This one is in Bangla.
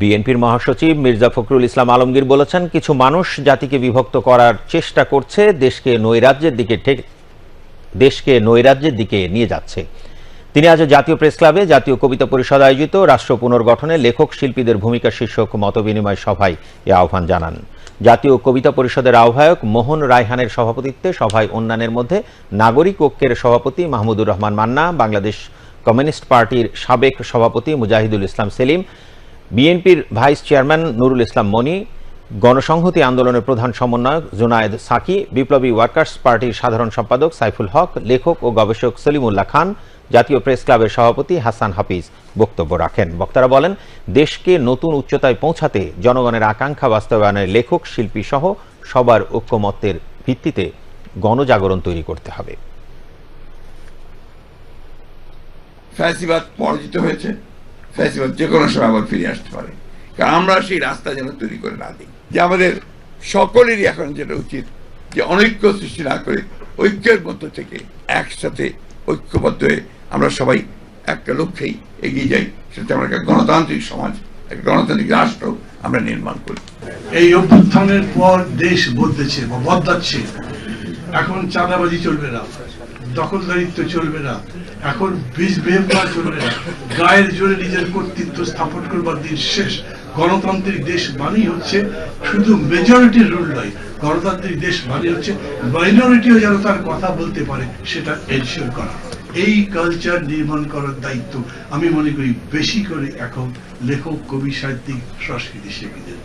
বিএনপির মহাসচিব মির্জা ফখরুল ইসলাম আলমগীর বলেছেন, কিছু মানুষ জাতিকে বিভক্ত করার চেষ্টা করছে, দেশকে নৈরাজ্যের দিকে দেশকে নৈরাজ্যের দিকে নিয়ে যাচ্ছে। তিনি আজ জাতীয় প্রেস ক্লাবে জাতীয় কবিতা পরিষদ আয়োজিত রাষ্ট্র পুনর্গঠনে লেখক শিল্পীদের ভূমিকা শীর্ষক মতবিনিময় সভায় এ আহ্বান জানান। জাতীয় কবিতা পরিষদের আহ্বায়ক মোহন রায়হানের সভাপতিত্বে সভায় অন্যান্যের মধ্যে নাগরিক ঐক্যের সভাপতি মাহমুদুর রহমান মান্না, বাংলাদেশ কমিউনিস্ট পার্টির সাবেক সভাপতি মুজাহিদুল ইসলাম সেলিম বিএনপির ভাইস চেয়ারম্যান নুরুল ইসলাম মনি, গণসংহতি আন্দোলনের প্রধান সমন্বয়ক জুনায়েদ সাকি, বিপ্লবী ওয়ার্কার্স পার্টির সাধারণ সম্পাদক সাইফুল হক, লেখক ও গবেষক সলিমুল্লাহ খান, জাতীয় প্রেস ক্লাবের সভাপতি হাসান হাফিজ বক্তব্য রাখেন। বক্তারা বলেন, দেশকে নতুন উচ্চতায় পৌঁছাতে জনগণের আকাঙ্ক্ষা বাস্তবায়নের লেখক, শিল্পী সহ সবার ঐক্যমত্যের ভিত্তিতে গণজাগরণ তৈরি করতে হবে। ফ্যাসিবাদ পরাজিত হয়েছে। ফ্যাসিবাদ যে কোনো সময় আবার ফিরে আসতে পারে। কারণ আমরা সেই রাস্তা যেন তৈরি করে না দিই। যে আমাদের সকলেরই এখন যেটা উচিত, যে অনৈক্য সৃষ্টি না করে ঐক্যের মধ্য থেকে একসাথে ঐক্যবদ্ধ হয়ে আমরা সবাই একটা লক্ষ্যেই এগিয়ে যাই সেটা আমরা একটা গণতান্ত্রিক সমাজ, একটা গণতান্ত্রিক রাষ্ট্র আমরা নির্মাণ করি। এই অভ্যুত্থানের পর দেশ বদলেছে বা বদলাচ্ছে। এখন চাঁদাবাজি চলবে না, দখলদারিত্ব চলবে না, এখন বের করা চলবে না, গায়ের জোরে নিজের কর্তৃত্ব স্থাপন করবার দিন শেষ। গণতান্ত্রিক দেশ মানেই হচ্ছে শুধু মেজরিটির রুল নয়, গণতান্ত্রিক দেশ মানে হচ্ছে মাইনরিটিও যেন তার কথা বলতে পারে, সেটা এনশিওর করা। এই কালচার নির্মাণ করার দায়িত্ব আমি মনে করি বেশি করে এখন লেখক, কবি, সাহিত্যিক, সংস্কৃতি শিল্পীদের